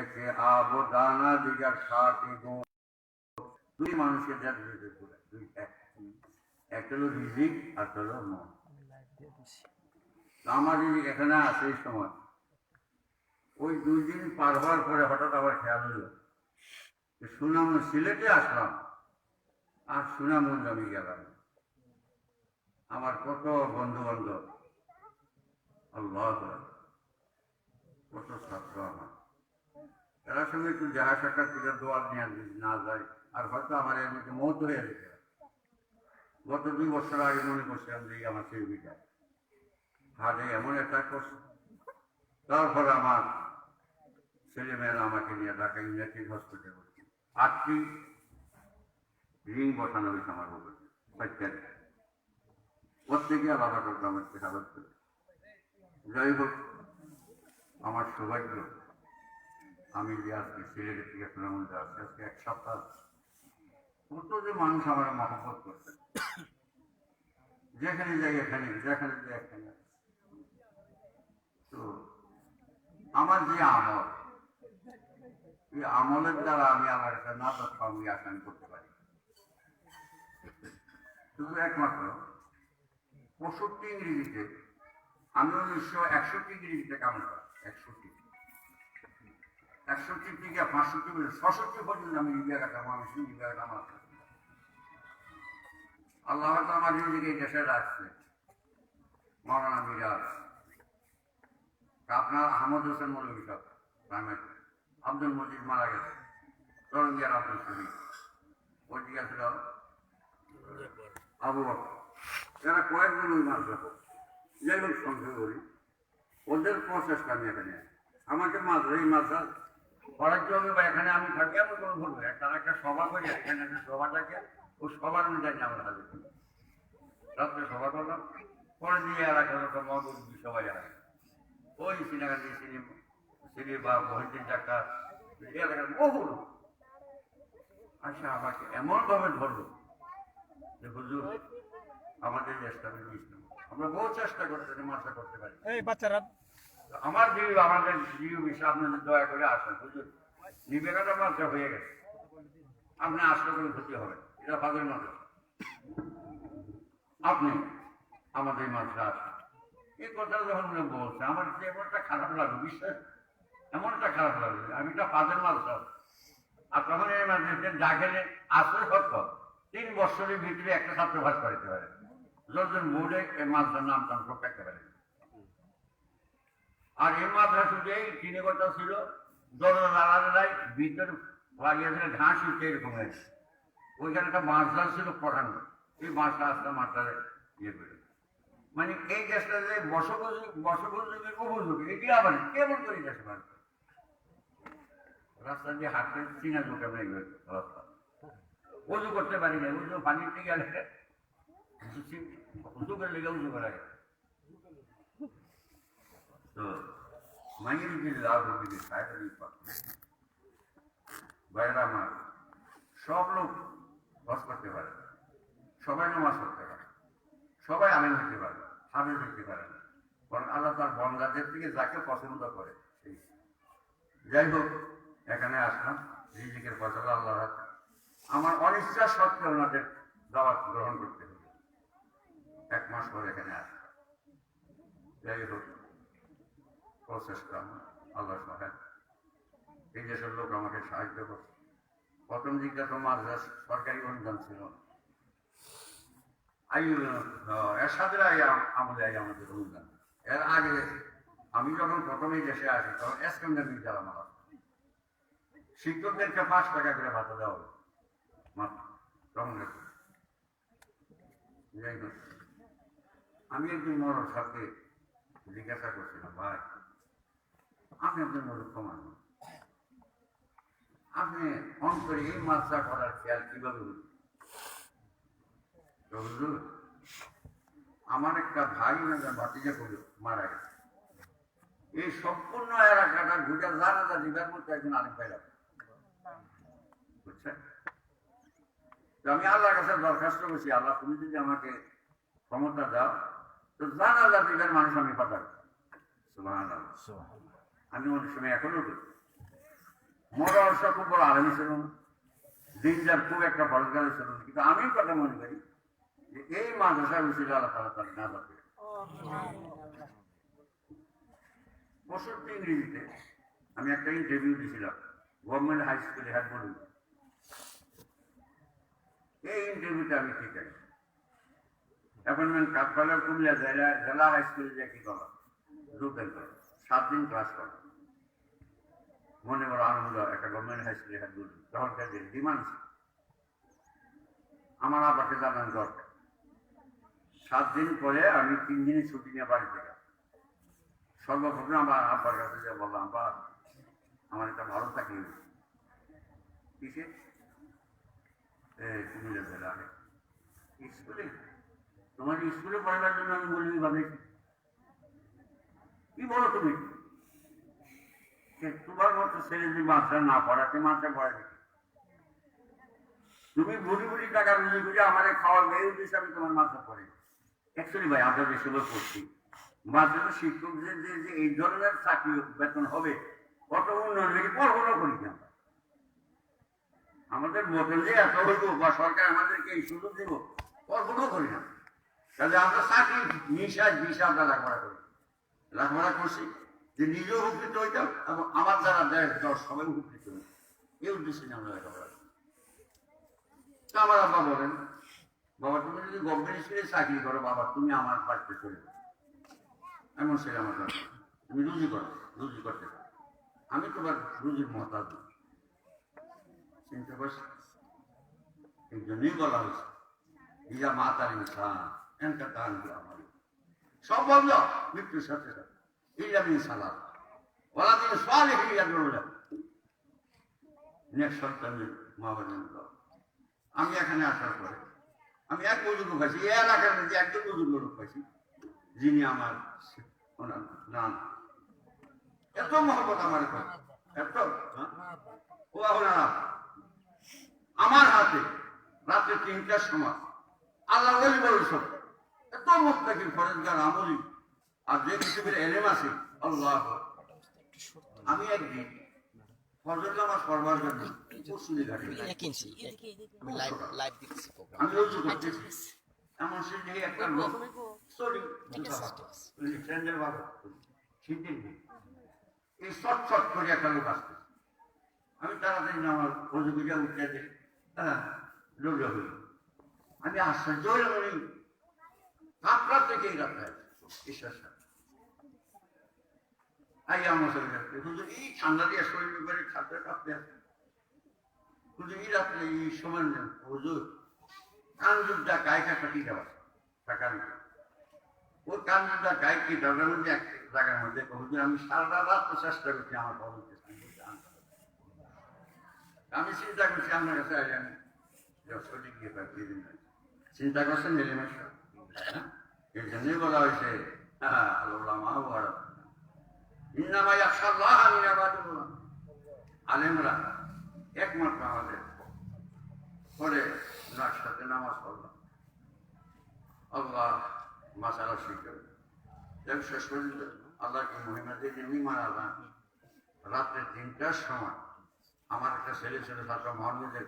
একে আবো দানা দিগার সাথে দুই মানুষের যা দুই এক। একটা হলো রিজিক, আর একটা হলো মন। আমার রিজিক এখানে আছে এই সময়। ওই দুই দিন পার হওয়ার পরে হঠাৎ আবার খেয়াল হলো। সুনাম সিলেটে আসলাম, আর সুনামগঞ্জ আমি গেলাম। আমার কত বন্ধু বান্ধব আল্লাহ কত ছাত্র আমার। এরা সঙ্গে একটু দেখা সাক্ষাৎ করে দোয়ার নিয়ে না যায়, আর হয়তো আমার মধ্যে মত হয়ে যেতে গত দুই বছর আগে মনে করছিলাম যে আমার সেবিকা। হাটে এমন একটা করছে তারপরে আমার ছেলে মেয়েরা আমাকে নিয়ে ঢাকা ইউনাইটেড হসপিটালে ভর্তি। আটটি রিং বসানো হয়েছে আমার উপরে। প্রত্যেক প্রত্যেকে আলাদা করতে আমার খেসালত করে যাই হোক, আমার সৌভাগ্য আমি যে আজকে সিলেটের থেকে সুনামন্দ আসছি আজকে এক সপ্তাহ কত যে মানুষ আমার মহব্বত করছে। যেখানে যাই এখানে, যেখানে যাই এখানে। তো আমার যে আমল, এই আমলের দ্বারা আমি আমার একটা না তথ্য আমি আসান করতে পারি। শুধু একমাত্র, পঁয়ষট্টি ইংরেজিতে, আমি উনিশশো একষট্টি ইংরেজিতে কাম করা, একষট্টি। একষট্টি থেকে পাঁচষট্টি ছষট্টি পর্যন্ত আমি লিবিয়া কাটাম আমি কাটাম আল্লাহ হয়তো আমার নিজেকে দেশে রাখছে। মৌলানা মিরাজ। আপনার আহমদ হোসেন মৌলভী সাহেব প্রাইমারি আব্দুল মজিদ মারা গেছে। তরঙ্গিয়ার আব্দুল ছিল আবু এরা কয়েকজন মাছ দেখো যাই সংখ্যা করি। ওদের প্রচেষ্টা আমি এখানে। আমাকে মাছ এই মাছ করার জন্য বা এখানে আমি থাকি কোনো ভুল তারা একটা সভা করি, এখানে একটা সভা থাকে ও সবার অনুযায়ী হাজির রাত্রে সভা করলাম পরে দিয়ে লোক মদুর সবাই এলাকা ওই সিনেমাটি সিনেমা সিনে বা টাকা এলাকার আচ্ছা আমাকে এমনভাবে ধরলো যে, হুজুর, আমাদের দেশটা আমরা বহু চেষ্টা করতে মাসা করতে পারি। এই বাচ্চারা আমার জিও আমাদের জিও বিষয় আপনাদের দয়া করে আসেন হুজুর নিবেকাটা মাত্রা হয়ে গেছে। আপনি আসলে কোনো ক্ষতি হবে এটা ভাবের মতো। আপনি আমাদের মাঝে আসেন। এই কথা যখন বলছে আমার যে এমনটা খারাপ লাগল, বিশ্বাস এমনটা খারাপ লাগল আমি একটা পাদের মাল আর তখন এই মাঝে যা গেলে আসলে সত্য তিন বছরের ভিতরে একটা ছাত্র ভাস করাইতে পারে। যতজন বোর্ডে এই মাছটার নাম টাম সব পারে। আর এই মাদ্রাসা যেই তিনে কথা ছিল দলালাই ভিতরে লাগিয়েছিল ঘাস উঠে এরকম হয়েছে। ওইখানে একটা মাছটা ছিল পড়ানো এই আসলে মাছটারে ইয়ে করে। মানে এই গ্যাসটা যে বসবাসী বসবাসীর উপযোগী এটি আবার কেমন করে গ্যাস বার রাস্তা দিয়ে হাঁটতে চিনা ঢুকে নেই রাস্তা। উজু করতে পারি না উজু পানিতে গেলে উজু করে লেগে উজু করা গেছে তো মাইয়ের যে লাভ হবে যে সাইকেল বাইরে আমার সব লোক বস করতে পারে। সবাই নামাজ করতে পারে সবাই আমেন হতে পারে হাফেজ হতে পারে না। কারণ আল্লাহ তার বন্দাদের থেকে যাকে পছন্দ করে, সেই। যাই হোক, এখানে আসলাম, রিজিকের ফসল আল্লাহ আমার অনিচ্ছা সত্ত্বেও ওনাদের দাওয়াত গ্রহণ করতে হবে। এক মাস পর এখানে আসলাম। যাই হোক প্রচেষ্টা আল্লাহ সহায়। এই দেশের লোক আমাকে সাহায্য করছে। প্রথম দিকটা তো মাদ্রাস সরকারি অনুদান ছিল এরশাদের আগে আমাদের আগে আমাদের অনুদান। এর আগে আমি যখন প্রথমে দেশে আসি, তখন এসকেন্ডার বিদ্যালয় আমার শিক্ষকদেরকে পাঁচ টাকা করে ভাতা দেওয়া হোক। আমি একদিন মরর সাথে জিজ্ঞাসা করছিলাম, ভাই আপনি একজন মূর্খ মানুষ আপনি অন্তরে এই মাত্রা করার খেয়াল কীভাবে আমার একটা ভাই ভাতিজা করে মারা গেছে। এই সম্পূর্ণ এলাকাটা ঘুরে জানাজা দিবার মতো একজন আরেক পাইলাম বুঝছেন? আমি আল্লাহর কাছে দরখাস্ত করছি, আল্লাহ তুমি যদি আমাকে ক্ষমতা দাও, তো জানাজা দিবার মানুষ আমি পাঠাবো। সুবহানাল্লাহ। আমি অনেক সময় এখনও করি অবশ্য খুব বড় আরামি ছিল না। দিন যার খুব একটা বলগাল ছিল না। কিন্তু আমি কথা মনে করি যে এই মাদ্রাসার উচিত আল্লাহ তালা তার না পঁয়ষট্টি ইংরেজিতে আমি একটা ইন্টারভিউ দিয়েছিলাম গভর্নমেন্ট হাই স্কুলে হেড বলুন। এই ইন্টারভিউতে আমি ঠিক আছে অ্যাপয়েন্টমেন্ট কাঠপালের কুমিল্লা জেলা জেলা হাই স্কুলে যে কি করে সাত দিন ক্লাস করা মনে বড় আনন্দ একটা গভর্নমেন্ট হাই স্কুলে হেড বলুন তখনকার দিন ডিমান্ড। আমার আব্বাকে জানান দরকার। সাত দিন পরে আমি তিন দিনের ছুটি নিয়ে বাড়ি থেকে সর্বপ্রথম আমার আব্বার কাছে যে বললাম, আব্বা, আমার একটা ভালো হয়েছে। কিসে? কুমিল্লা জেলা। স্কুলে? তোমার স্কুলে পড়ার জন্য আমি বলি ভাবে। কি বলো তুমি? তোমার মতো ছেলে যদি না পড়াতে মাস্টার? তুমি বুড়ি বুড়ি টাকা রুজি বুঝে আমার খাওয়া এই উদ্দেশ্যে আমি তোমার মাস্টার পড়ে। অ্যাকচুয়ালি ভাই আমরা পড়ছি। মাদ্রাসা শিক্ষকদের যে যে এই ধরনের চাকরি বেতন হবে কত উন্নয়ন হয়েছে কল্পনা করি না আমাদের বেতন যে এত হইব, বা সরকার আমাদেরকে এই সুযোগ দিব কল্পনা করি না। তাহলে আমরা চাকরি নিঃশ্বাস বিষা আমরা লেখাপড়া করি। লেখাপড়া করছি। যে নিজেও উপকৃত হইতাম এবং আমার দ্বারা দেশ দশ সবাই উপকৃত হইতাম। এই উদ্দেশ্যে আমরা লেখাপড়া তা আমার আব্বা বলেন, বাবা, তুমি যদি গভর্নমেন্ট স্কুলে চাকরি করো, বাবা, তুমি আমার বাড়িতে চলে এমন ছেলে আমার তুমি রুজি করো, রুজি করতে পারো। আমি তোমার রুজির মহতাজ। চিনতে পারছি এই বলা হয়েছে, ইয়া মা তার ইনসান এনকা দান সব বন্ধ, মৃত্যুর সাথে সাথে। নেক্সট আমি এখানে আসার পরে আমি এক বুজুর্গ পাইছি এলাকার মধ্যে একজন বুজুর্গ লোক পাইছি যিনি আমার নাম। এত মহব্বত আমার এত হ্যাঁ? ও ওনারা আমার হাতে রাত্রে তিনটার সময় আল্লাহ বলি বলেছ এত মুক্তাকির ফরেজগার, আমলি আর যে পৃথিবীর এলেম আছে আল্লাহ আমি একদিন ফজর নামাজ পড়বার জন্য পশুলি ঘাটে যাই। আমি লাইভ লাইভ দেখছি প্রোগ্রাম আমি রুজু করতেছি এমন সে যে একটা লোক সরি ফ্রেন্ডের বাবা। এই করে একটা লোক আসছে। আমি তাড়াতাড়ি আমার উঠতে হ্যাঁ রোজা হইল আমি আশ্চর্য হইলাম কাপড়া থেকে এই রাখতে ঈশ্বর আই আমার সঙ্গে রাখতে হুজুর, এই ঠান্ডা দিয়ে শরীর করে খাতে কাঁপতে আছে। হুজুর, এই রাত্রে এই সময় হুজুর কাঞ্জুরটা গায়ে কাটি দেওয়া টাকা নিয়ে ওই কাঞ্জুরটা গায়ে কি দাদার মধ্যে, এক জায়গার মধ্যে? হুজুর, আমি সারা রাত চেষ্টা করছি আমার বাবুকে। আমি চিন্তা করছি, আপনার কাছে আজ আমি গিয়ে দিন। চিন্তা করছেন, এলিমেন্ট এই জন্যই বলা হয়েছে হ্যাঁ আল্লাহ মহাভারত ইন্নামা ইয়াকশাল্লাহ মিন ইবাদিল্লাহ আলেমরা একমাত্র আমাদের। পরে ওনার সাথে নামাজ পড়লাম। আল্লাহ মাসালা শিখে দেখ শেষ পর্যন্ত আল্লাহকে মহিমা দিয়ে যে মারা যান, রাত্রে তিনটার সময় আমার একটা ছেলে ছিল ছাত্র মোহাম্মদের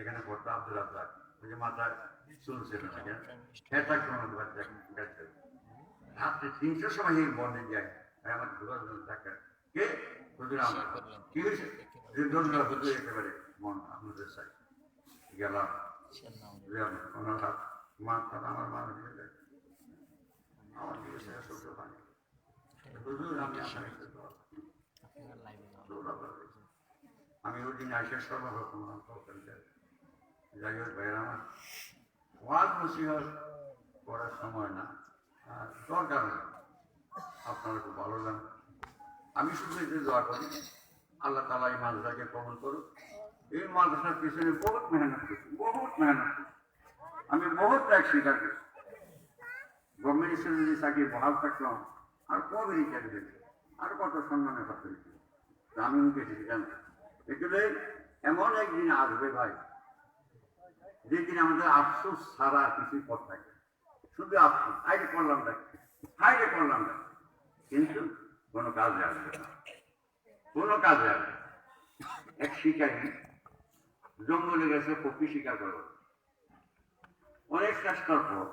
এখানে পড়তো আব্দুল আব্দার ওই যে মাথায় চুলছিল না সেটা কোনো রাত্রে তিনটার সময় এই বন্ধে যায় আমার কে? হুজুর আমরা। কি হয়েছে? যে ধন্যবাদ হুজুর একেবারে। মন আপনাদের চাই। গেলাম। ওনার মা তার আমার মা আমার দিকে সেটা সহ্য হয় হুজুর আমি ওই দিন আইসা সর্বপ্রথম যাই হোক ভাইয়ের আমার ওয়াজ নসিহত করার সময় না। আর দরকার নেই আপনারা খুব ভালো জানেন আমি শুধু এতে দোয়া করি, আল্লাহ তালা এই মাদ্রাসাকে কবল করুক। এই মাদ্রাসার পিছনে বহুত মেহনত করছি, বহুত মেহনত আমি বহুত ত্যাগ স্বীকার করছি। গভর্নমেন্ট স্কুলে যদি চাকরি বহাল থাকলাম, আর কবে রিচার্জ দিয়েছে আর কত সম্মানের কথা হয়েছে আমি মুখে জানি এগুলো এমন একদিন আসবে ভাই, যেদিন আমাদের আফসোস ছাড়া কিছুই পথ থাকে শুধু আফসোস, হাইরে করলাম দেখ, হাইরে করলাম দেখ। কিন্তু কোনো কাজে আসবে না। কোনো কাজে আসবে এক শিকারী জঙ্গলে গেছে পক্ষী শিকার করো। অনেক চেষ্টার পর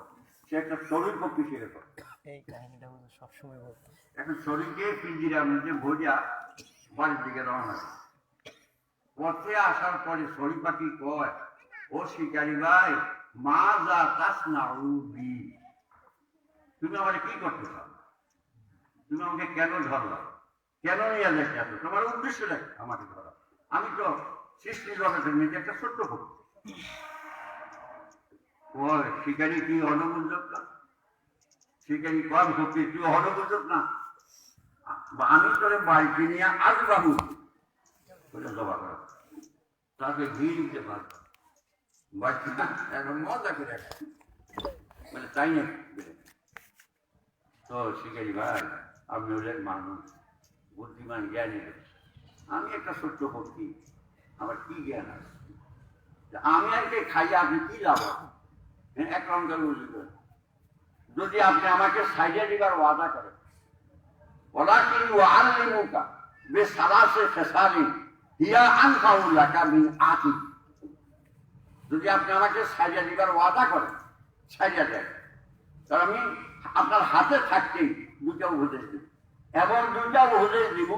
সে একটা শরীর পক্ষী শিকার করে। এই কাহিনীটা সবসময় বলতো। এখন শরীরকে পিঞ্জিরা মধ্যে ভরিয়া বাড়ির দিকে রওনা পথে আসার পরে শরীর পাখি কয় ও শিকারি ভাই মা যা তাস না তুমি আমার কি করতে চাও? তুমি আমাকে কেন ধরলা? কেন নিয়ে দেখতে আসো তোমার উদ্দেশ্য দেখ আমাকে ধরা? আমি তো সৃষ্টি জগতের মধ্যে একটা ছোট্ট ভক্ত ওই শিকারি কি অনুমোদক না? শিকারি কম ভক্তি তুই অনুমোদক না? আমি তোরে বাড়িতে নিয়ে আজ বাবু জবা করা তাকে ঘি দিতে পারব বাড়িতে এখন মজা করে তাই না তো শিকারি ভাই আপনি হলেন মানুষ, বুদ্ধিমান জ্ঞানী আমি একটা সত্য ভক্তি আমার কি জ্ঞান আছে? আমি আর কে খাই আপনি কি লাভ হ্যাঁ, এক রঙের বুঝবেন যদি আপনি আমাকে সাইডে দিবার ওয়াদা করেন। বলা কি আনলি মুখা বে সালাসে ফেসালি হিয়া আন আনকাউল্লাকা মিন আতি যদি আপনি আমাকে সাইজা দিবার ওয়াদা করেন, সাইজা দেন। তাহলে আমি আপনার হাতে থাকতেই দুটা উপদেশ দিব। এবং দুটা উপদেশ দিব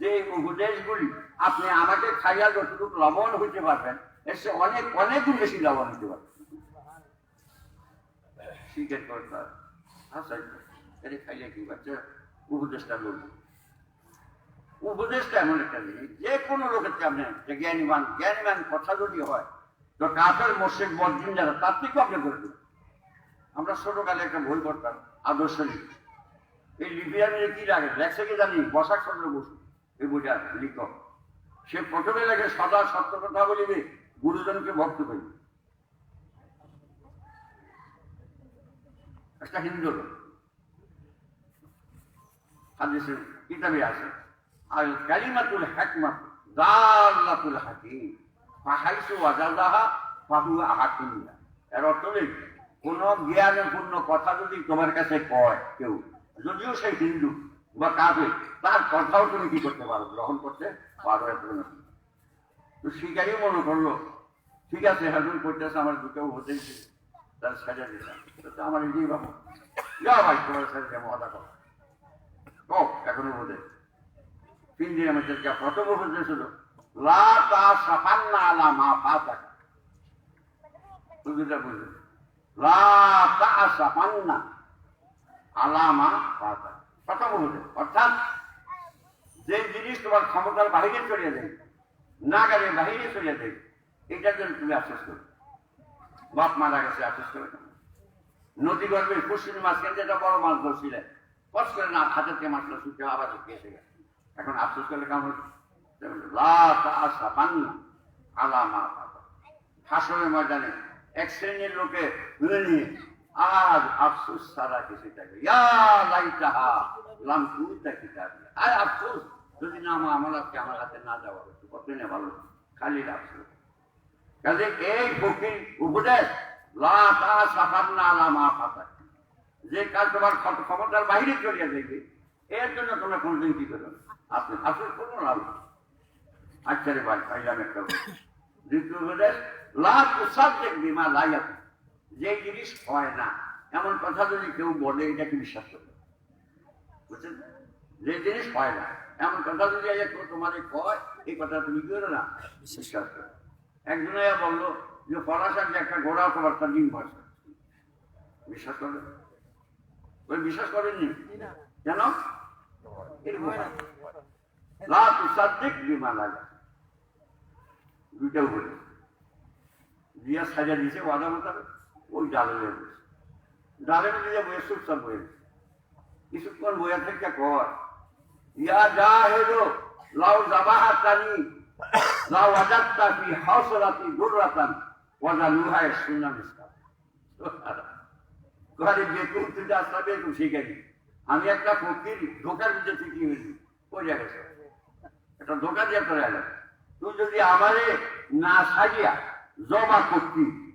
যে উপদেশগুলি আপনি আমাকে খাইয়া যতটুকু লবণ হইতে পারবেন, এর চেয়ে অনেক অনেক বেশি লবণ হইতে পারবেন। এটা খাইলে কি উপদেশটা উপদেশটা এমন একটা জিনিস, যে কথা যদি হয় তার আপনি দেবেন আমরা ছোটকালে একটা বই করতাম, আদর্শ এই লিপিয়ানের কি লাগে? লেখছে কি জানি বসাক চন্দ্র বসু, এই বইটা লিখক। সে প্রথমে লেখে, সদা সত্য কথা বলিবে, গুরুজনকে ভক্ত করিবে। একটা হিন্দু লোক। কিতাবে আছে আর কালিমাতুল হিকমাত, দাল্লাতুল হাকিম, ফাহাইসু ওয়াজাদাহা ফাহুয়া হাকিমিয়া এর অর্থ নেই কোন জ্ঞানপূর্ণ কথা যদি তোমার কাছে কয় কেউ যদিও সে হিন্দু বা কাবে তার কথাও তুমি কি করতে পারো? গ্রহণ করতে পারো তো শিকারই মনে করল, ঠিক আছে, হাজুর, করতেছে, আমার দুটো হতেই তার সাজা দিলাম। আমার এই বাবু। যা ভাই, তোমার সাথে মজা করো ও, এখনও বোধে। তিন দিন আমাদের যা প্রথম হলো লা তা সাফান্না আলা মা ফাতাক। বুঝতে বুঝলেন? লা তা সাফান্না আলা মা ফাতাক প্রথম উপদেশ অর্থাৎ যে জিনিস তোমার ক্ষমতার বাহিরে চলে যায় নাগারের বাহিরে চলে যায়, এটার জন্য তুমি আফসোস করো। বাপ মারা গেছে, আফসোস করে নদী গর্ভে কুসুনি মাছ কেন যেটা বড় মাছ ধরছিলেন কষ্ট করে না, হাতের থেকে মাছটা শুকে আবার এসে গেছে। এখন আফসোস করলে কেমন হচ্ছে? লা তাআসা বান্না আলা মা ফাতা। হাসরের ময়দানে এক শ্রেণির লোকে নিয়ে আজ আফসোস সারা কিছু থাকে। লাম কুতা আফসোস, যদি না আমার আমার আজকে আমার হাতে না যাওয়া হতো কত না ভালো? খালি আফসোস। কাজে এই ফকির উপদেশ, লা তাআসা বান্না আলা মা ফাতা। যে কাজ তোমার ক্ষম- ক্ষমতার বাইরে চলিয়া যাইবে এর জন্য তোমরা কোনদিন কি করো আপনি আসল কোনো লাভ আচ্ছা রে ভাই, পাইলাম একটা। দ্বিতীয় উপদেশ লাভ সাবজেক্ট বিমা লাইয়াত যে জিনিস হয় না এমন কথা যদি কেউ বলে এটাকে বিশ্বাস করবে? বুঝছেন? যে জিনিস হয় না এমন কথা যদি কেউ তোমার কয় এই কথা তুমি কি করো না। বিশ্বাস করো। একজনে বলল যে ফরাসার যে একটা ঘোড়া তোমার তার ডিম ভাষা বিশ্বাস করবে? ওই বিশ্বাস করেননি? কেন? এরকম হয়। লা বিমা লাগা দুইটাও বলে। দিয়া সাজা দিয়েছে ওয়াদা মোতাবেক। ওই ডালে বসে ডালে দিয়ে বয়ে চুপচাপ বয়ে। কিছুক্ষণ বইয়া থেকে কর। ইয়া যা হেলো লাউ জাবাহা তানি লাউ আজাত্তা ফি হাউসরাতি দুররাতান, ওয়াজা লুহায় সুন্নাহ ইসলাম ঘরে যে তুই আসলাম এরকম শিখে দিই আমি একটা ফকির, ধোকার ভিতরে থেকে হয়েছি। ওই জায়গায় একটা ধোকা দিয়ে চলে এলাম। তুই যদি আমারে না সাজিয়া জমা করতি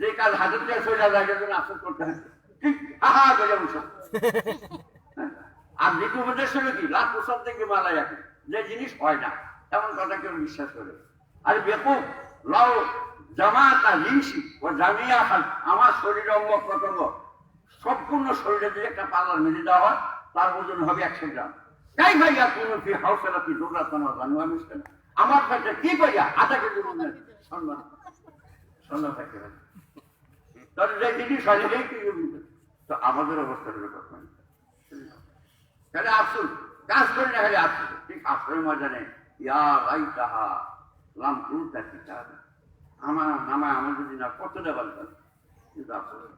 যে কাজ হাজার টাকা চলে যায় জন্য আফসোস করতে ঠিক? আহা করে বসো। আর দ্বিতীয় উপদেশ হলো কি? লাখ প্রসাদ থেকে মালা রাখে। যে জিনিস হয় না, এমন কথা কেউ বিশ্বাস করে। আর বেকুব, লাও জামাতা হিংসি ও জামিয়া খান। আমার শরীর অঙ্গ প্রত্যঙ্গ। সম্পূর্ণ শরীরে যদি একটা পাল্লার মেরে দেওয়া হয়, তার ওজন হবে একশো গ্রাম। তাই ভাইয়া কোনো ফি হাউসেলা কি দৌড়া তোমার জানুয়া মিশতে না। আমার কাছে কি ভাইয়া আধা কেজি মনে সম্মান। সম্মান থাকতে হবে তাহলে আমাদের অবস্থা হলো কখন তাহলে আসুন কাজ করি না খালি আসুন ঠিক আশ্রয় মজা নেই রাই তাহা লাম কুলতা কিতাব। আমার নামায় আমার যদি না কত দেবার কিন্তু আসলে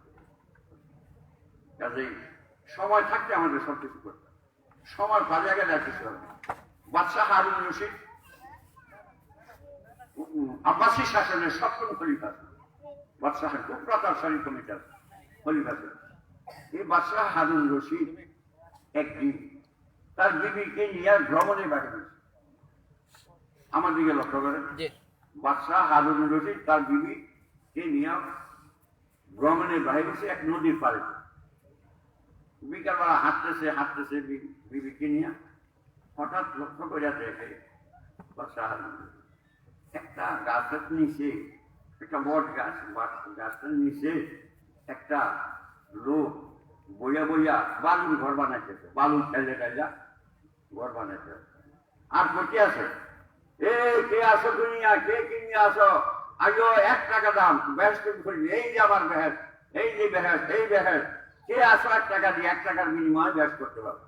কাজেই সময় থাকতে আমাদের সব কিছু করতে। সময় পালিয়ে গেলে আর কিছু হবে। বাদশাহ হারুন রশিদ আব্বাসী শাসনের সপ্তম খলিফা। বাদশাহের খুব প্রতাপশালী কমিটার খলিফা ছিল। এই বাদশাহ হারুন রশিদ একদিন তার বিবিকে নিয়ে ভ্রমণে বাড়ি গেছে। আমার দিকে লক্ষ্য করেন। বাদশাহ হারুন রশিদ তার বিবি কে নিয়ে ভ্রমণে বাইরেছে এক নদীর পাড়ে। বিকালবেলা হাঁটতেছে হাঁটতেছে বিবিকে নিয়ে। হঠাৎ লক্ষ্য করে দেখে বাদশাহ হারুন একটা গাছের নিচে একটা বট গাছ গাছটার নিচে একটা লোক বইয়া বইয়া বালুর ঘর বানাইতেছে বালু ঠেলে ঠেলা ঘর বানাইতেছে আর কোটি আছে? এ, কে আসো দুনিয়া? কে কিনে আসো আজও এক টাকা দাম বেহেস করি এই যে আমার বেহেস এই যে বেহেস এই বেহেস কে আসো এক টাকা দিয়ে? এক টাকার বিনিময়ে বেশ করতে পারব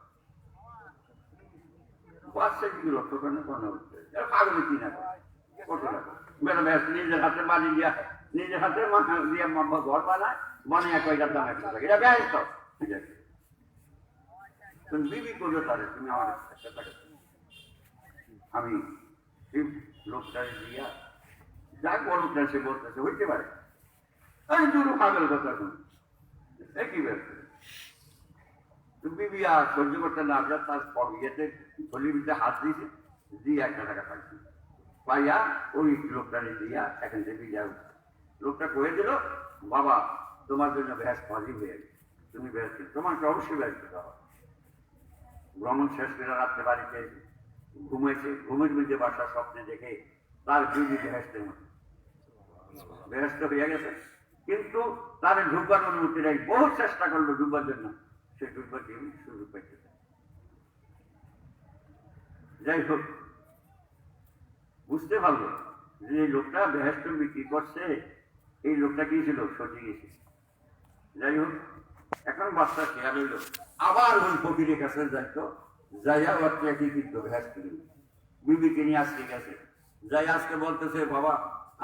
বাচ্চা কি লক্ষ্য করে কোনো পাগলে কি করে? কত টাকা? বেরো বেশ, নিজের হাতে বাড়ি দিয়া, নিজের হাতে দিয়ে ঘর বানায়, বানিয়ে কয়টার দাম একশো টাকা এটা বেহেস তো। বিবি করবে তাহলে, তুমি আমার একটা। আমি এই লোকটাকে দিয়া যা বলতে সে বলতেছে, হইতে পারে। আমি দুটো পাগল কথা শুনি। একই ব্যাপার? বিবি আর সহ্য করতে না পারে, তার ইয়েতে গলিবিতে হাত দিয়েছে দিয়ে একটা টাকা পাইছি। পাইয়া ওই লোকটারে দিয়া এখান থেকে যাও। লোকটা কয়ে দিল, বাবা, তোমার জন্য ব্যাস ফাজি হয়ে গেছে। তুমি ব্যাস তোমাকে অবশ্যই ব্যাস দিতে হবে। ভ্রমণ শেষ করে রাত্রে বাড়িতে ঘুমেছে ঘুমের মধ্যে বাসা স্বপ্নে দেখে তার বিবি বেহেস্তের মতো হয়ে। গেছে। কিন্তু তার ঢুকবার অনুমতি নেই। বহু চেষ্টা করল ঢুকবার জন্য। সে ঢুকবার সুযোগ পাইতেছে যাই হোক বুঝতে পারল যে এই লোকটা বেহেস্ত বিক্রি করছে, এই লোকটা কি ছিল? সজি গেছে যাই হোক, এখন বাচ্চা খেয়াল হইল। আবার ওই ফকিরের কাছে যাইতো। যাইয়া বাচ্চা কি কিন্তু করি বিবিকে নিয়ে আজকে গেছে। যাই আজকে বলতেছে, বাবা,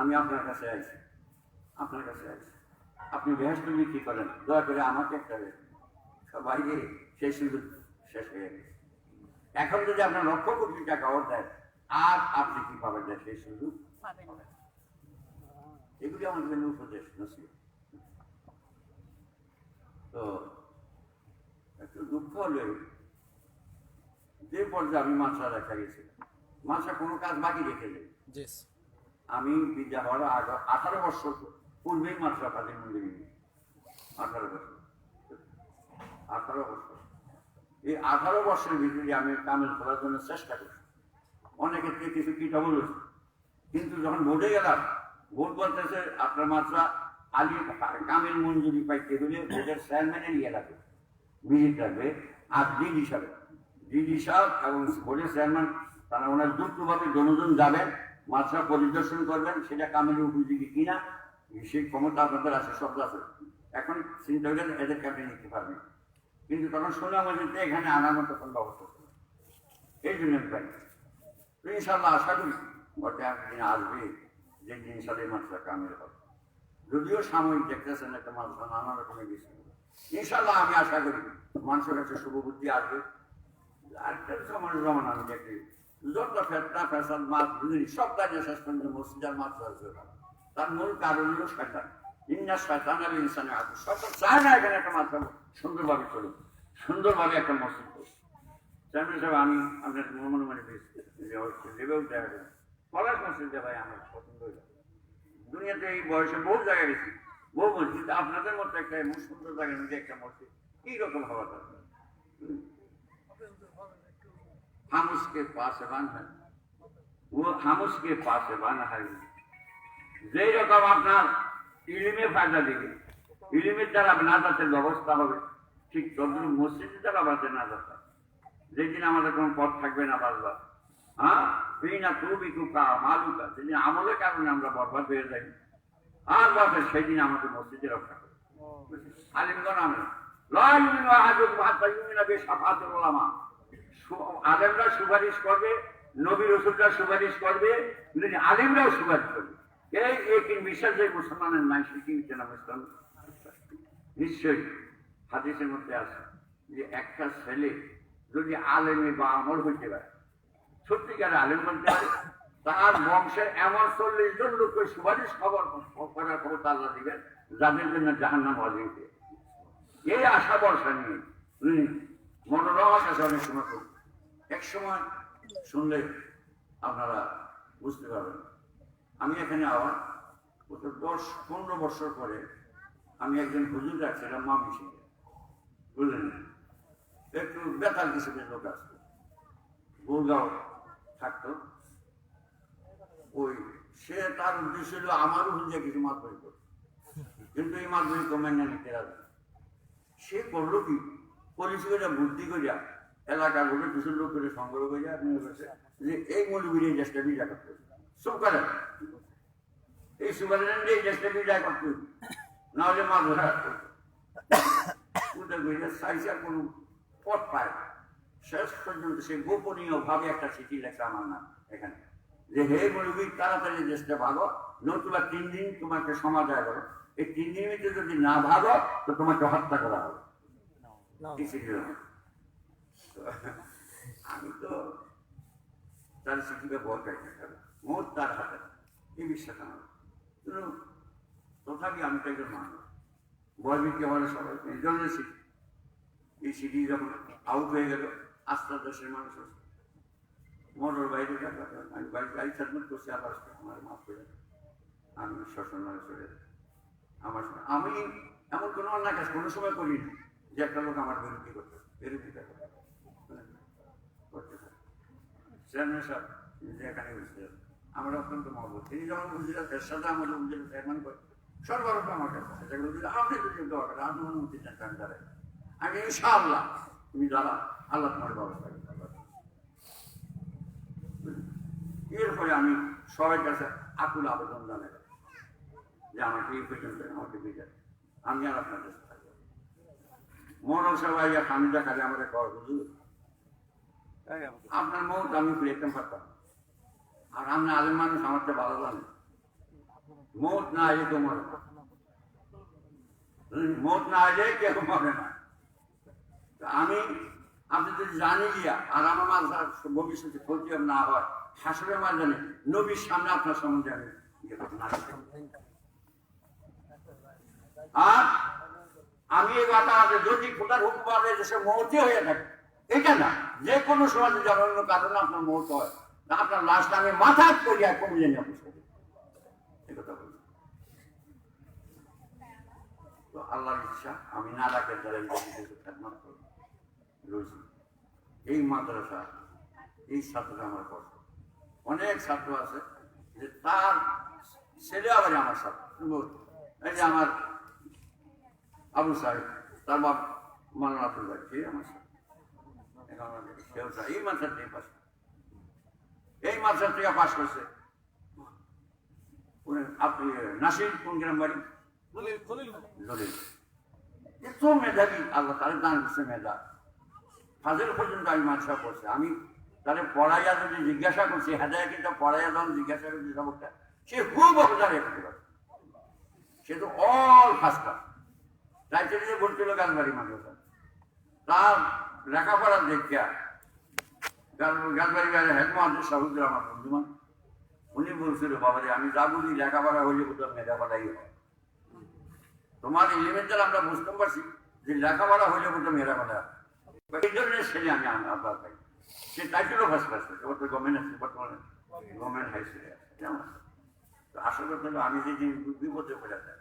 আমি আপনার কাছে আইছি। আপনার কাছে আইছি। আপনি তুমি কি করেন? দয়া করে আমাকে একটা দেন। সবাই যে সেই সুযোগ শেষ হয়ে গেছে। এখন যদি আপনার লক্ষ কোটি টাকা ওর দেয় আর আপনি কি পাবেন না সেই সুযোগ এগুলি আমার জন্য উপদেশ নসিব। তো একটু দুঃখ হলে যে পর্যায়ে আমি মাছরা দেখা গেছি মাছরা কোনো কাজ বাকি রেখে জি আমি বিদ্যা হওয়ার আগে আঠারো বছর পূর্বেই মাছরা কাজে মন্দিরে আঠারো বছর। আঠারো বছর। এই আঠারো বছরের ভিতরে আমি কামেল করার জন্য চেষ্টা করছি। অনেকের থেকে কিছু কিটা বলেছি কিন্তু যখন ভোটে গেলাম, ভোট বলতেছে আপনার মাত্রা আলী কামের মঞ্জুরি পাইতে হলে ভোটের চেয়ারম্যানে নিয়ে রাখবে ভিজিট রাখবে আর ডিড হিসাবে ডিড হিসাব এবং ভোটের চেয়ারম্যান, তারা ওনার দ্রুতভাবে জনজন যাবেন মাত্রা পরিদর্শন করবেন, সেটা কামের উপযোগী কিনা, সেই ক্ষমতা আপনাদের আছে সব আছে। এখন চিন্তা করেন এদেরকে আপনি নিতে পারবেন কিন্তু তখন সোনামজিতে এখানে আনার মতো কোনো ব্যবস্থা এই জন্য ইনশাল্লাহ আশা করি ঘটে একদিন আসবে, যে ইনশাল্লাহ মাত্রা কামেল হবে যদিও সাময়িক দেখতেছেন একটা মানুষ নানা রকমের ইনশাল্লাহ আমি আশা করি মানুষের কাছে আসবে। যেমন আমি দেখি, যত ফ্যাশন মাছ সব মাছ আসবে তার মূল একটা সুন্দরভাবে সুন্দরভাবে একটা মসজিদ সাহেব, আমি আপনার মনে মনে বেশ লেবেও দেখা যায় পলাশ মসজিদে ভাই আমার পছন্দ হয়ে যায় দুনিয়াতে এই বয়সে বহু জায়গায় গেছি বহু মসজিদ আপনাদের মতো একটা এমন সুন্দর জায়গার মধ্যে একটা মসজিদ এইরকম হওয়া দরকার হুম। हम उसके पासवान हैं वो हम उसके पासवान है যেই রকম আপনার ইলিমে ফায়দা দিবে ইলিমের দ্বারা নাজাতের ব্যবস্থা হবে ঠিক তদ্রুপ মসজিদের দ্বারা বাঁচে নাজাত যেদিন আমাদের কোনো পথ থাকবে না বাঁচবার হ্যাঁ? কারণে আমরা বরবাদ হয়ে যাই। আর বাঁচে সেদিন আমাদের মসজিদে রক্ষা সুপারিশ করবে সুপারিশ করবে করবে। এই নাই হাদিসের মধ্যে আছে যে একটা ছেলে যদি আলেমে বা আমল হইতে পারে সত্যিকার আলেম বলতে পারে তার বংশের এমন চল্লিশ জন লোকের সুপারিশ খবর করার ক্ষমতা আল্লাহ দিবেন, যাদের জন্য জাহান্নাম অলিতে এই আশা ভরসা নিয়ে মনোরমা কাছে অনেক সময় করি এক সময় শুনলে আপনারা বুঝতে পারবেন, আমি এখানে আবার দশ, পনেরো বছর পরে আমি একজন হুজুর রাখছিলাম মামি সিংহে বুঝলেন একটু বেতাল কিসের লোক আসতো গুরগাঁও থাকতো, ওই সে তার উদ্দেশ্য ছিল আমারও হুজে কিছু মাতবই করতো। কিন্তু এই মাতবই কমেন না, নিতে রাখবে সে করল কি? পরিষেবাটা বুদ্ধি করিয়া এলাকার লোকের কিছু লোক করে সংগ্রহ করিয়া আপনি যে এই মৌলবীর এই দেশটা বিজয় করতে করেন এই সুপারিনটেন্ডেন্ট এই দেশটা বিজয় করতে হবে। না হলে মা ধরা উঠে গিয়ে সাইজের কোনো পথ পায় না। শেষ পর্যন্ত সে গোপনীয় ভাবে একটা চিঠি লেখা আমার নাম এখানে। যে হে মৌলবী তাড়াতাড়ি দেশটা ভাগো নতুবা তিন দিন তোমাকে সমাজয় করো এই তিন দিনের যদি না ভাগো তো তোমাকে হত্যা করা হবে। আমি তো তার চিঠিকে বল পাইতে মোট তার হাতে। এই বিশ্বাস আমার। কিন্তু তথাপি আমি তো একজন মানুষ। বয়বিকে আমার সবাই এই জন্য এই সিটি যখন আউট হয়ে গেল আস্তে দেশের মানুষ আছে। মোটর বাইরে আমি বাড়ি গাড়ি সাদমত করছি আবার আমার মাফ করে। আমি শ্বশুর চলে। আমার আমি এমন কোনো অন্যায় কাজ কোনো সময় করিনি যে একটা লোক আমার বিরোধী করতে বিরোধিতা করে করতে থাকে চেয়ারম্যান সাহেব, তিনি যে এখানে বুঝলেন আমরা অত্যন্ত মহবত তিনি যখন বুঝলেন এর সাথে আমাদের বুঝলেন চেয়ারম্যান করে সর্বরত আমার কাছে যেগুলো আপনি যদি দোয়া আপনি আমি ইনশাআল্লাহ। তুমি দাঁড়া আল্লাহ তোমার করবে আল্লাহ এরপরে আমি সবার কাছে আকুল আবেদন জানাই যে আমাকে এই পর্যন্ত আমাকে বিদায় আমি আর আপনার কাছে থাকব মরণ সবাই হামিদা খালি আমাদের কর হুজুর আপনার মত আমি পেতে পারতাম। আর আপনি আলেম মানুষ আমার তো ভালো জানেন। মত না এলে তো মরে না। মত না এলে কেউ মরে না। আমি, আপনি যদি জানি গিয়া আর আমার মাঝার ভবিষ্যতে ক্ষতি না হয় হাসরের মাঝখানে নবীর সামনে আপনার সম্বন্ধে আমি ইয়ে আর আমি এই কথা আছে যদি খোদার হুকুম পাবে দেশে মহতি হয়ে থাকে, এটা না, যে কোনো সময় যদি অন্য কারণে আপনার মহত হয় আপনার লাশটা আমি মাথা করিয়া কমিয়ে নিয়ে আপনি তো আল্লাহর ইচ্ছা, আমি না রাখে দ্বারা খেদমত করব রয়েছি এই মাদ্রাসা এই ছাত্রটা আমার কষ্ট অনেক ছাত্র আছে যে তার ছেলে আবার আমার ছাত্র। এই যে আমার আবু সাহেব তার বাপ মাননাথুর বাড়ি সেই আমার সাথে এই মাদ্রাসা থেকে পাস এই মাদ্রাসা থেকে পাস করছে। আপনি নাসির কোন গ্রাম বাড়ি? দলিল এত মেধাবী আল্লাহ তাহলে দান করছে মেধা। ফাজের পর্যন্ত আমি মাদ্রাসা পড়ছে। আমি তাহলে পড়াইয়া যদি জিজ্ঞাসা করছি হেদায় কিন্তু পড়াইয়া যখন জিজ্ঞাসা করছি সবকটা সে খুব অবদান করতে সে তো অল ফার্স্ট ক্লাস তাই যে ভর্তি হলো গানবাড়ি মাদ্রাসা। তার লেখাপড়া দেখিয়া গাছবাড়ি হেডমাস্টার সাহুদ্র আমার বন্ধুমান উনি বলছিল বাবারে আমি যা বুঝি লেখাপড়া হইলে বোধ মেধাপড়াই হয়। তোমার এলিমেন্টাল আমরা বুঝতে পারছি যে লেখাপড়া হইলে বোধ মেধাপড়া এই জন্য আমি আবার পাই আছে বর্তমানে গভর্নমেন্ট হাই বিপদে যাই,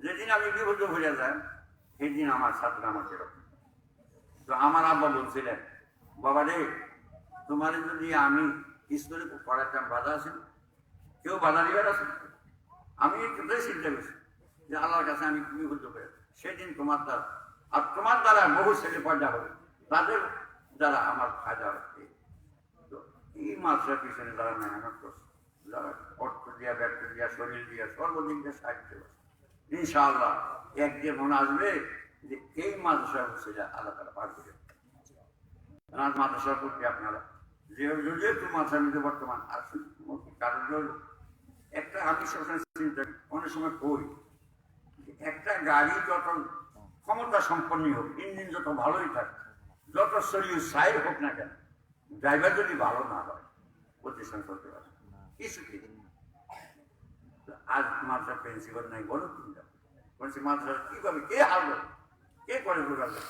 যেদিন আমি বিপদে যাই সেই দিন আমার ছাত্র আমাকে তো আমার আব্বা বলছিলেন, বাবা রে, তোমার যদি আমি স্কুলে পড়াতাম বাধা আছে? কেউ বাধা দিবার আছে? আমি একটাই চিন্তা করছি যে আল্লাহর কাছে আমি বুঝতে পারি সেদিন তোমার দ্বারা আর তোমার দ্বারা বহু ছেলে পয়দা হবে তাদের দ্বারা আমার ফায়দা হচ্ছে এই মাত্রার পিছনে যারা মেহনত করছে, যারা অর্থ দিয়া ব্যর্থ দিয়া, শরীর দিয়া সর্বদিক দিয়ে সাহায্য ইনশাআল্লাহ একদিন মনে আসবে যে এই মাদ্রাসার ছেলে আল্লাহ তারা পার করে। আর মাদ্রাসার প্রতি আপনারা যে যেহেতু মাদ্রাসা নিতে বর্তমান আর কারণ একটা আমি সবসময় চিন্তা অনেক সময় করি একটা গাড়ি যত ক্ষমতা সম্পন্ন হোক, ইঞ্জিন যত ভালোই থাকে, যত শরীর সাইড হোক না কেন ড্রাইভার যদি ভালো না হয়, প্রতিষ্ঠান করতে পারে কিছু কি? আজ মাদ্রাসা প্রিন্সিপাল নাই, বলো তুমি বলছি কি কীভাবে, কে হারবে? কে করে ঢুকাবে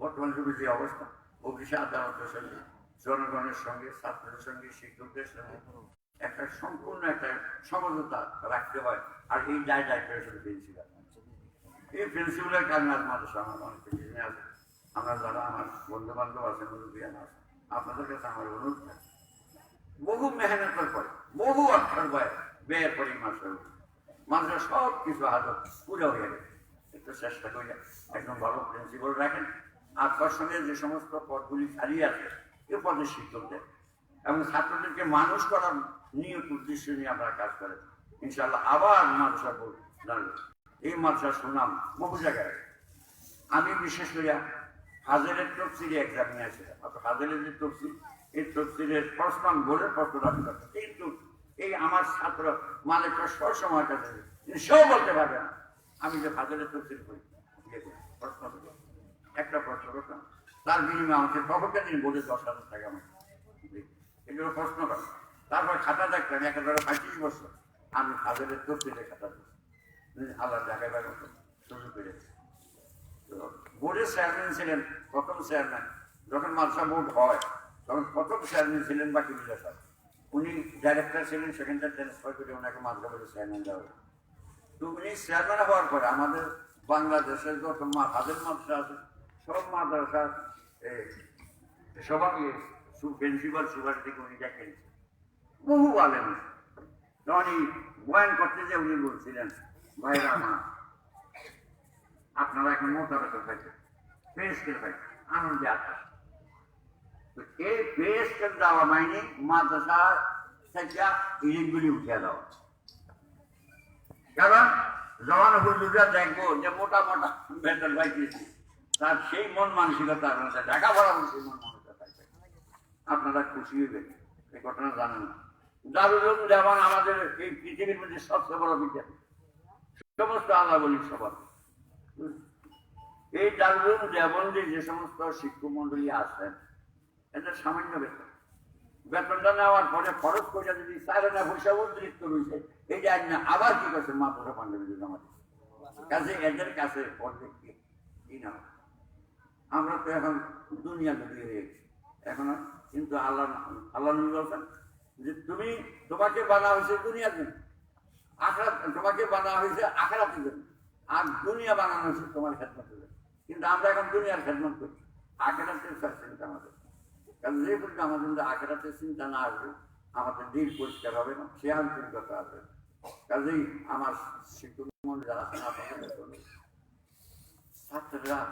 বর্তমান যুগের যে অবস্থা, অফিসে আদালতের সঙ্গে, জনগণের সঙ্গে, ছাত্রদের সঙ্গে, শিক্ষকদের সঙ্গে, একটা সম্পূর্ণ একটা সমঝোতা রাখতে হয়, আর এই দায় দায়িত্ব প্রিন্সিপাল। এই প্রিন্সিপালের কারণে মাদ্রাসা আমার অনেক কিছু আছে। আমরা যারা আমার বন্ধু বান্ধব আছেন মুরব্বিয়ান আছে আপনাদের কাছে আমার অনুরোধ থাকে বহু মেহনতের পরে, বহু অর্থের ব্যয় ব্যয়ের মাস্টার মাদ্রাসা সব কিছু হাজত পুরো হয়ে গেছে। একটু চেষ্টা করি একদম ভালো প্রিন্সিপাল রাখেন। আর তার সঙ্গে যে সমস্ত পদগুলি খালি আছে, এ পদে শিক্ষক দেন। এবং ছাত্রদেরকে মানুষ করার নিয়ত উদ্দেশ্য নিয়ে আমরা কাজ করেন। ইনশাল্লাহ আবার বোর্ড দাঁড়াবে এই মাদ্রাসার সুনাম বহু জায়গায়। আমি বিশেষ করে হাজারের তফসিলি এক্সাম নিয়েছিলাম অর্থাৎ হাজারের যে তফসিল, এই তফসিলের প্রশ্ন বলে প্রশ্ন কিন্তু এই আমার ছাত্র মালিকরা সবসময় কাছে সেও বলতে পারবে না। আমি যে হাজারের তফসিল করি প্রশ্ন একটা প্রশ্ন করতাম তার বিনিময়ে আমাকে প্রত্যেকটা দিন বলে দশ হাজার টাকা আমাকে এগুলো প্রশ্ন কর। তারপর খাতা দেখতাম এক হাজার পঁয়ত্রিশ বছর। আমি হাজারের তফসিলে খাতা আল্লাহ জায়গায় বাইরে সুযোগ পেরেছি তো বোর্ডের চেয়ারম্যান ছিলেন প্রথম চেয়ারম্যান যখন মাদ্রাসা বোর্ড হয়, তখন প্রথম চেয়ারম্যান ছিলেন বাকি স্যার উনি ডাইরেক্টর ছিলেন সেখানকার ট্রান্সফার করে ওনাকে মাদ্রাসা বোর্ডের চেয়ারম্যান দেওয়া হলো। তো উনি চেয়ারম্যান হওয়ার পরে আমাদের বাংলাদেশের যত মা, হাজার মাদ্রাসা আছে, সব মাদ্রাসা সবাই প্রিন্সিপাল সুপার থেকে উনি নিয়েছেন। বহু। তখন এই বয়ান করতে যে উনি বলছিলেন আপনারা এখন মোটা বেতন পাইছেন পে স্কেল পাইছেন আনন্দে আকাশ এই পে স্কেল দেওয়া মাইনে মাদ্রাসা থেকে ইলিগুলি উঠে দেওয়া কারণ জওয়ান হুজুরা দেখব যে মোটা মোটা বেতন পাইতেছি। তার সেই মন মানসিকতা আপনার ঢাকা ভরা সেই মন মানসিকতা আপনারা খুশি হইবেন, এই ঘটনা জানেন না। দারুল যেমন আমাদের এই পৃথিবীর মধ্যে সবচেয়ে বড় বিজ্ঞান। সমস্ত আল্লাহ বলি সবার। এই দারুল দেবন্দে যে সমস্ত শিক্ষক মন্ডলী আছেন এটা সামান্য বেতন। বেতনটা নেওয়ার পরে খরচ করে যদি চার না পয়সা অতিরিক্ত রয়েছে, এই যে না আবার কি করছে মাত্রা পাঞ্জাবি জমা দিচ্ছে কাজে এদের কাছে আমরা তো এখন দুনিয়া যদি হয়ে গেছি এখন কিন্তু আল্লাহ আল্লাহ বলছেন যে, তুমি তোমাকে বানা হয়েছে দুনিয়ার জন্য। আখরাত, তোমাকে বানা হয়েছে আখরাতের জন্য। আর দুনিয়া বানানো হয়েছে তোমার খেদমতের জন্য। কিন্তু আমরা এখন দুনিয়ার খেদমত করি। আখেরাতের সব চিন্তা আমাদের। কারণ যে পর্যন্ত আমাদের মধ্যে আখেরাতের চিন্তা না আসবে, আমাদের দিল পরিষ্কার হবে না, সে আন্তরিকতা আসবে। কাজেই আমার শিক্ষক মন্ডল যারা ছাত্ররা